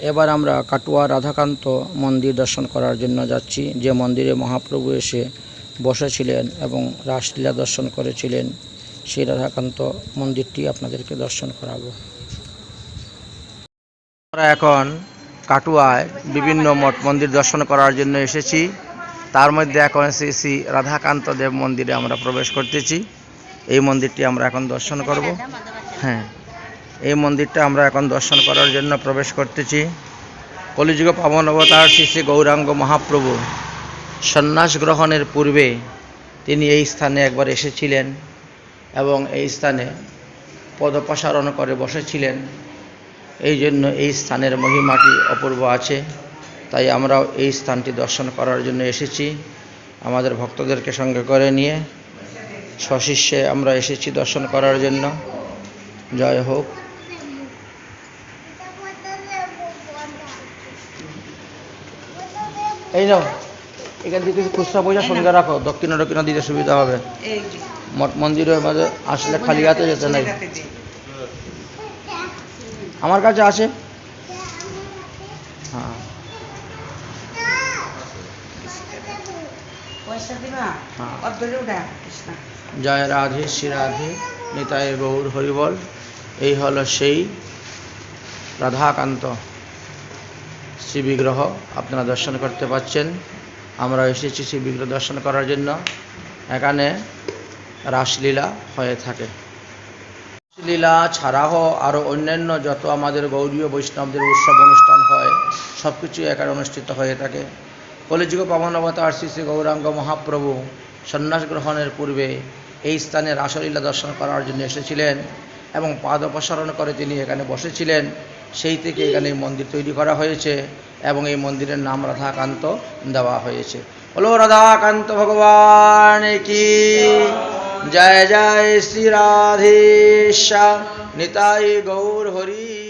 এবার আমরা কাটুয়া রাধাকান্ত মন্দির দর্শন করার জন্য যাচ্ছি। যে মন্দিরে মহাপ্রভু এসে বসেছিলেন এবং রাসলীলা দর্শন করেছিলেন, সেই রাধাকান্ত মন্দিরটি আপনাদেরকে দর্শন করাবো। আমরা এখন কাটুয়ায় বিভিন্ন মঠ মন্দির দর্শন করার জন্য এসেছি। তার মধ্যে এখন শ্রী শ্রী রাধাকান্ত দেব মন্দিরে আমরা প্রবেশ করতেছি। এই মন্দিরটি আমরা এখন দর্শন করব। হ্যাঁ। এই মন্দিরটা আমরা এখন দর্শন করার জন্য প্রবেশ করতেছি। কলিযুগ পাবন অবতার শ্রী শ্রী গৌরাঙ্গ মহাপ্রভু সন্ন্যাস গ্রহণের পূর্বে তিনি এই স্থানে একবার এসেছিলেন এবং এই স্থানে পদপ্রসারণ করে বসেছিলেন। এই জন্য এই স্থানের মহিমাটি অপূর্ব আছে। তাই আমরাও এই স্থানটি দর্শন করার জন্য এসেছি। আমাদের ভক্তদেরকে সঙ্গে করে নিয়ে সশিষ্যে আমরা এসেছি দর্শন করার জন্য। জয় হোক। এই নাও এখান থেকে কিছু খুচরা পয়সা সঙ্গে রাখো দক্ষিণা দক্ষিণা দিতে সুবিধা হবে। মঠ মন্দিরের মাঝে আসলে খালি হাতে যেতে নাই। আমার কাছে আছে হ্যাঁ। হ্যাঁ। জয় রাধে শ্রী রাধে নিতাই গৌর হরিবল। এই হলো সেই রাধাকান্ত। শ্রী বিগ্রহ আপনারা দর্শন করতে পাচ্ছেন। আমরা এসেছি শ্রী বিগ্রহ দর্শন করার জন্য। এখানে রাসলীলা হয়ে থাকে। রাসলীলা ছাড়াও আরও অন্যান্য যত আমাদের গৌরীয় বৈষ্ণবদের উৎসব অনুষ্ঠান হয় সব কিছু এখানে অনুষ্ঠিত হয়ে থাকে। কলিযুগ পাবন অবতার শ্রী শ্রী গৌরাঙ্গ মহাপ্রভু সন্ন্যাস গ্রহণের পূর্বে এই স্থানে রাসলীলা দর্শন করার জন্য এসেছিলেন এবং পাদ অপসারণ করে তিনি এখানে বসেছিলেন। সেই থেকে এখানে এই মন্দির তৈরি করা হয়েছে এবং এই মন্দিরের নাম রাধাকান্ত দেওয়া হয়েছে। হলো রাধাকান্ত ভগবান কি? জয় জয়, শ্রী রাধেশা নিতাই গৌর হরি।